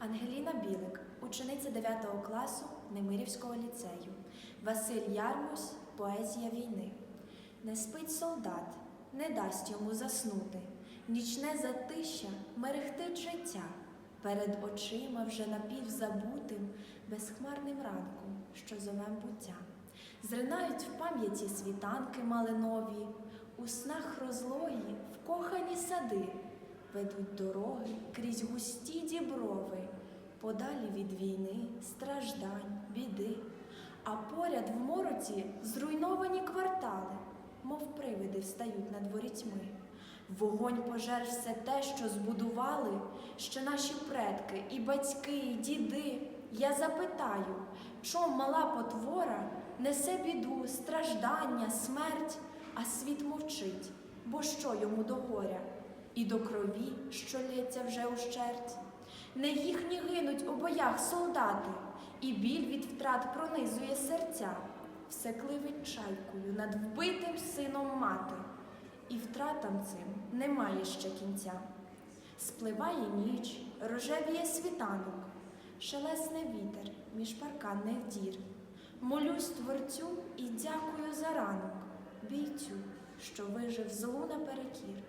Ангеліна Білик, учениця 9 класу Немирівського ліцею. Василь Ярмусь, поезія війни. Не спить солдат, не дасть йому заснути. Нічне затища мерехтить життя. Перед очима вже напівзабутим, безхмарним ранком, що зовем буття. Зринають в пам'яті світанки малинові, у снах розлої вкохані сади, ведуть дороги крізь густі діброви, подалі від війни, страждань, біди, а поряд в мороці зруйновані квартали, мов привиди встають над ворітьми. Вогонь пожер все те, що збудували, ще наші предки, і батьки, і діди. Я запитаю, чом мала потвора несе біду, страждання, смерть, а світ мовчить, бо що йому до горя, і до крові, що лється вже ущерть. Не їхні гинуть у боях солдати, і біль від втрат пронизує серця, все кливить чайкою над вбитим сином мати, і втратам цим немає ще кінця. Спливає ніч, рожевіє світанок, шелесне вітер між парканних дір. Молюсь творцю і дякую за ранок, бійцю, що вижив злу наперекір.